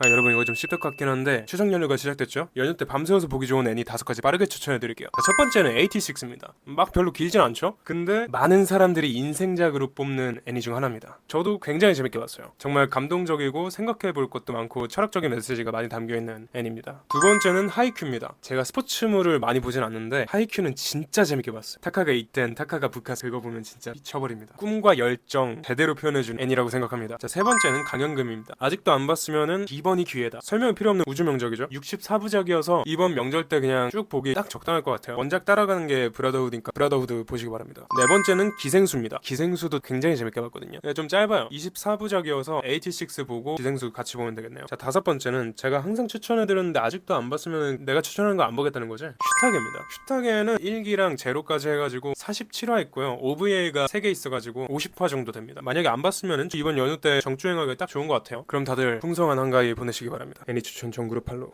아 여러분 이거 좀 씹덕 같긴 한데 추석 연휴가 시작됐죠? 연휴 때 밤새워서 보기 좋은 애니 다섯 가지 빠르게 추천해드릴게요. 자, 첫 번째는 86입니다. 막 별로 길진 않죠? 근데 많은 사람들이 인생작으로 뽑는 애니 중 하나입니다. 저도 굉장히 재밌게 봤어요. 정말 감동적이고 생각해볼 것도 많고 철학적인 메시지가 많이 담겨있는 애니입니다. 두 번째는 하이큐입니다. 제가 스포츠물을 많이 보진 않는데 하이큐는 진짜 재밌게 봤어요. 타카가 이땐 타카가 부카스 그거 보면 진짜 미쳐버립니다. 꿈과 열정 제대로 표현해준 애니라고 생각합니다. 자, 세 번째는 강연금입니다. 아직도 안 봤으면은 이번 이 기회다. 설명이 필요 없는 우주 명작이죠. 64부작이어서 이번 명절 때 그냥 쭉 보기 딱 적당할 것 같아요. 원작 따라가는 게 브라더우드니까 브라더우드 보시기 바랍니다. 네 번째는 기생수입니다. 기생수도 굉장히 재밌게 봤거든요. 네, 좀 짧아요. 24부작이어서 86 보고 기생수 같이 보면 되겠네요. 자 다섯 번째는 제가 항상 추천해드렸는데 아직도 안 봤으면 내가 추천하는 거 안 보겠다는 거지? 슈타게입니다. 슈타게는 1기랑 제로까지 해가지고 47화 있고요. OVA가 3개 있어가지고 50화 정도 됩니다. 만약에 안 봤으면 이번 연휴 때 정주행하기 딱 좋은 것 같아요. 그럼 다들 풍성한 한가위 보내시기 바랍니다. 애니 추천 정그룹 팔로.